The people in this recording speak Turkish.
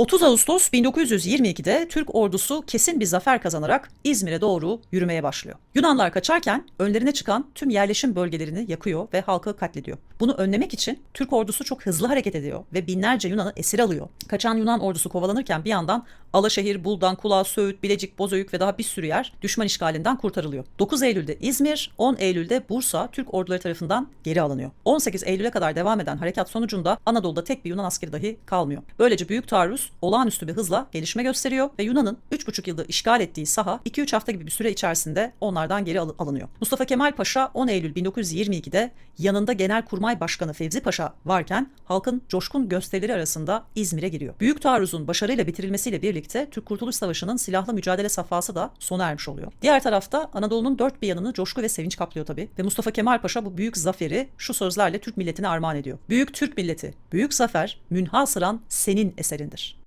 30 Ağustos 1922'de Türk ordusu kesin bir zafer kazanarak İzmir'e doğru yürümeye başlıyor. Yunanlar kaçarken önlerine çıkan tüm yerleşim bölgelerini yakıyor ve halkı katlediyor. Bunu önlemek için Türk ordusu çok hızlı hareket ediyor ve binlerce Yunan'ı esir alıyor. Kaçan Yunan ordusu kovalanırken bir yandan Alaşehir, Buldan, Kulağı, Söğüt, Bilecik, Bozüyük ve daha bir sürü yer düşman işgalinden kurtarılıyor. 9 Eylül'de İzmir, 10 Eylül'de Bursa Türk orduları tarafından geri alınıyor. 18 Eylül'e kadar devam eden harekat sonucunda Anadolu'da tek bir Yunan askeri dahi kalmıyor. Böylece büyük taarruz olağanüstü bir hızla gelişme gösteriyor ve Yunan'ın 3,5 yılda işgal ettiği saha 2-3 hafta gibi bir süre içerisinde onlardan geri al- alınıyor. Mustafa Kemal Paşa 10 Eylül 1922'de yanında Genelkurmay Başkanı Fevzi Paşa varken halkın coşkun gösterileri arasında İzmir'e giriyor. Büyük taarruzun başarıyla bitirilmesiyle birlikte Türk Kurtuluş Savaşı'nın silahlı mücadele safhası da sona ermiş oluyor. Diğer tarafta Anadolu'nun dört bir yanını coşku ve sevinç kaplıyor tabii ve Mustafa Kemal Paşa bu büyük zaferi şu sözlerle Türk milletine armağan ediyor. Büyük Türk milleti, büyük zafer münhasıran senin eserindir.